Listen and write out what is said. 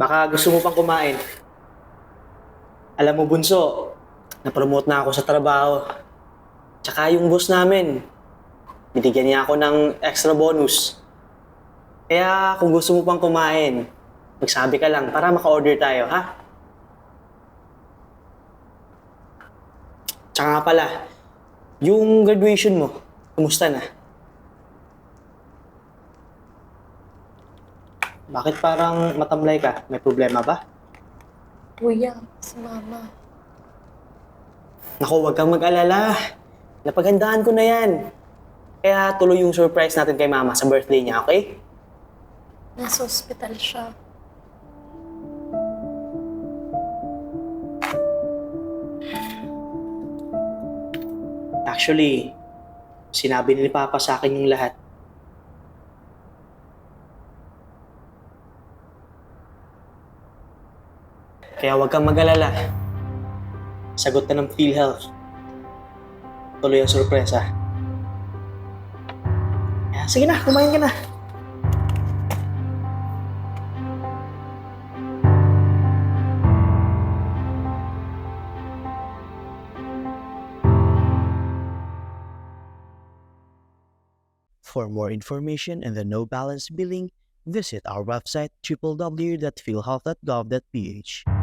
Baka gusto mo pang kumain. Alam mo, Bunso, na-promote na ako sa trabaho. Tsaka yung boss namin, binigyan niya ako ng extra bonus. Kaya kung gusto mo pang kumain, magsabi ka lang para maka-order tayo, ha? Tsaka nga pala, yung graduation mo, kumusta na? Bakit parang matamlay ka? May problema ba? Kuya, si mama. Naku, huwag kang mag-alala. Napaghandaan ko na yan. Kaya tuloy yung surprise natin kay mama sa birthday niya, okay? Nasa ospital siya. Actually, sinabi ni Papa sa akin yung lahat. Kaya huwag kang mag-alala. Sagot na ng PhilHealth. Tuloy ang sorpresa. Kaya, sige na, kumain ka na. For more information and the no balance billing, visit our website www.philhealth.gov.ph.